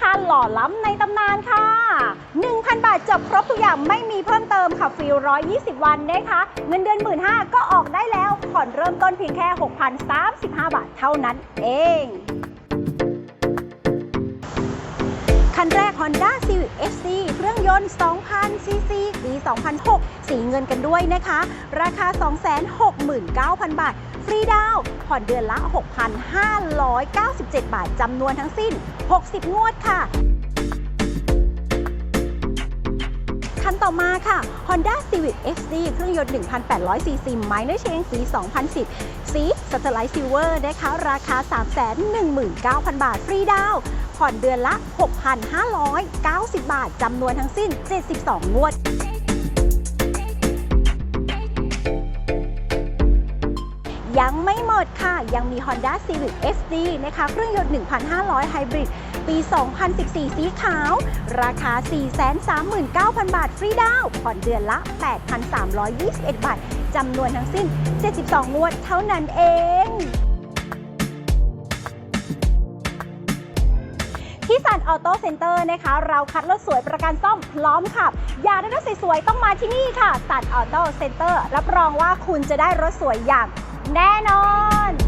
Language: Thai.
หล่อล้ำในตำนานค่ะ 1,000 บาทจบครบทุกอย่างไม่มีเพิ่มเติมค่ะฟรี120 วันนะคะ เงินเดือน 1 5 0 0 0ก็ออกได้แล้ว ผ่อนเริ่มต้นเพียงแค่ 6,035 บาทเท่านั้นเองคันแรก Honda Civic FC เครื่องยนต์ 2,000 ซีซีปี 2006 สีเงินกันด้วยนะคะ ราคา 269,000 บาท รีดาว ผ่อนเดือนละ 6,597 บาทจำนวนทั้งสิ้น 60 งวดค่ะคันต่อมาค่ะ Honda Civic XD เครื่องยนต์ 1,800 ซีซีไมเนอร์เชงปี2010 สี Satellite Silver นะคะ ราคา 319,000 บาท ฟรีดาว ผ่อนเดือนละ 6,590 บาท จำนวนทั้งสิ้น 72 งวด ยังไม่หมดค่ะ ยังมี Honda Civic SD นะคะ เครื่องยนต์ 1,500 ไฮบริด ปี 2014 สีขาว ราคา 439,000 บาท ฟรีดาวน์ผ่อนเดือนละ 8,321 บาท จำนวนทั้งสิ้น 72 งวดเท่านั้นเองที่สันออโต้เซ็นเตอร์นะคะ เราคัดรถสวยประกันซ่อมพร้อมขับ อยากได้รถสวยๆ ต้องมาที่นี่ค่ะสันออโต้เซ็นเตอร์รับรองว่าคุณจะได้รถสวยอย่าง แน่นอน